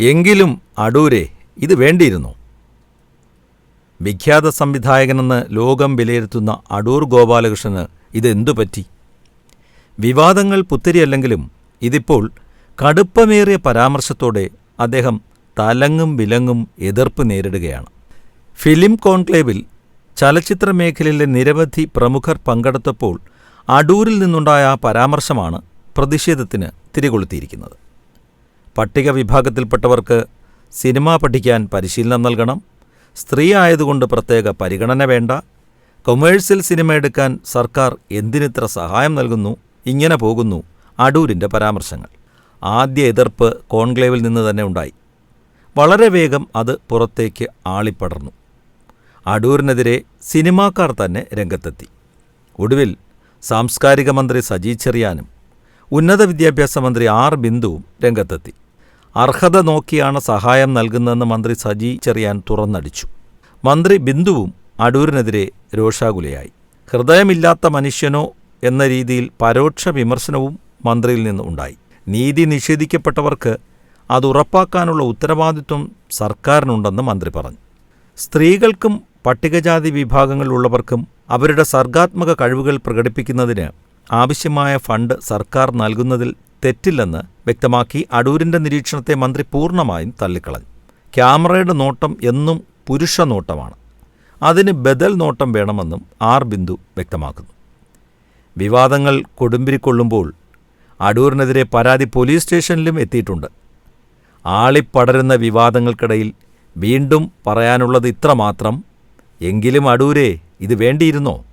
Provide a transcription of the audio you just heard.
എങ്കിലും അടൂരെ ഇത് വേണ്ടിയിരുന്നു. വിഖ്യാത സംവിധായകനെന്ന് ലോകം വിലയിരുത്തുന്ന അടൂർ ഗോപാലകൃഷ്ണന് ഇതെന്തു പറ്റി? വിവാദങ്ങൾ പുത്തിരിയല്ലെങ്കിലും ഇതിപ്പോൾ കടുപ്പമേറിയ പരാമർശത്തോടെ അദ്ദേഹം തലങ്ങും വിലങ്ങും എതിർപ്പ് നേരിടുകയാണ്. ഫിലിം കോൺക്ലേവിൽ ചലച്ചിത്ര മേഖലയിലെ നിരവധി പ്രമുഖർ പങ്കെടുത്തപ്പോൾ അടൂരിൽ നിന്നുണ്ടായ ആ പരാമർശമാണ് പ്രതിഷേധത്തിന് തിരികൊളുത്തിയിരിക്കുന്നത്. പട്ടിക വിഭാഗത്തിൽപ്പെട്ടവർക്ക് സിനിമ പഠിക്കാൻ പരിശീലനം നൽകണം. സ്ത്രീ ആയതുകൊണ്ട് പ്രത്യേക പരിഗണന വേണ്ട. കൊമേഴ്സ്യൽ സിനിമ എടുക്കാൻ സർക്കാർ എന്തിനിത്ര സഹായം നൽകുന്നു? ഇങ്ങനെ പോകുന്നു അടൂരിന്റെ പരാമർശങ്ങൾ. ആദ്യ എതിർപ്പ് കോൺക്ലേവിൽ നിന്ന് തന്നെ ഉണ്ടായി. വളരെ വേഗം അത് പുറത്തേക്ക് ആളിപ്പടർന്നു. അടൂരിനെതിരെ സിനിമാക്കാർ തന്നെ രംഗത്തെത്തി. ഒടുവിൽ സാംസ്കാരിക മന്ത്രി സജി ചെറിയാനും ഉന്നത വിദ്യാഭ്യാസ മന്ത്രി ആർ ബിന്ദുവും രംഗത്തെത്തി. അർഹത നോക്കിയാണ് സഹായം നൽകുന്നതെന്ന് മന്ത്രി സജി ചെറിയാൻ തുറന്നടിച്ചു. മന്ത്രി ബിന്ദുവും അടൂരിനെതിരെ രോഷാകുലയായി. ഹൃദയമില്ലാത്ത മനുഷ്യനോ എന്ന രീതിയിൽ പരോക്ഷ വിമർശനവും മന്ത്രിയിൽ നിന്ന് ഉണ്ടായി. നീതി നിഷേധിക്കപ്പെട്ടവർക്ക് അത് ഉറപ്പാക്കാനുള്ള ഉത്തരവാദിത്വം സർക്കാരിനുണ്ടെന്ന് മന്ത്രി പറഞ്ഞു. സ്ത്രീകൾക്കും പട്ടികജാതി വിഭാഗങ്ങളിലുള്ളവർക്കും അവരുടെ സർഗാത്മക കഴിവുകൾ പ്രകടിപ്പിക്കുന്നതിന് ആവശ്യമായ ഫണ്ട് സർക്കാർ നൽകുന്നതിൽ തെറ്റില്ലെന്ന് വ്യക്തമാക്കി അടൂരിന്റെ നിരീക്ഷണത്തെ മന്ത്രി പൂർണമായും തള്ളിക്കളഞ്ഞു. ക്യാമറയുടെ നോട്ടം എന്നും പുരുഷ നോട്ടമാണ്. അതിന് ബദൽ നോട്ടം വേണമെന്നും ആർ ബിന്ദു വ്യക്തമാക്കുന്നു. വിവാദങ്ങൾ കൊടുമ്പിരിക്കൊള്ളുമ്പോൾ അടൂരിനെതിരെ പരാതി പോലീസ് സ്റ്റേഷനിലും എത്തിയിട്ടുണ്ട്. ആളിപ്പടരുന്ന വിവാദങ്ങൾക്കിടയിൽ വീണ്ടും പറയാനുള്ളത് ഇത്രമാത്രം. എങ്കിലും അടൂരെ ഇത് വേണ്ടിയിരുന്നോ?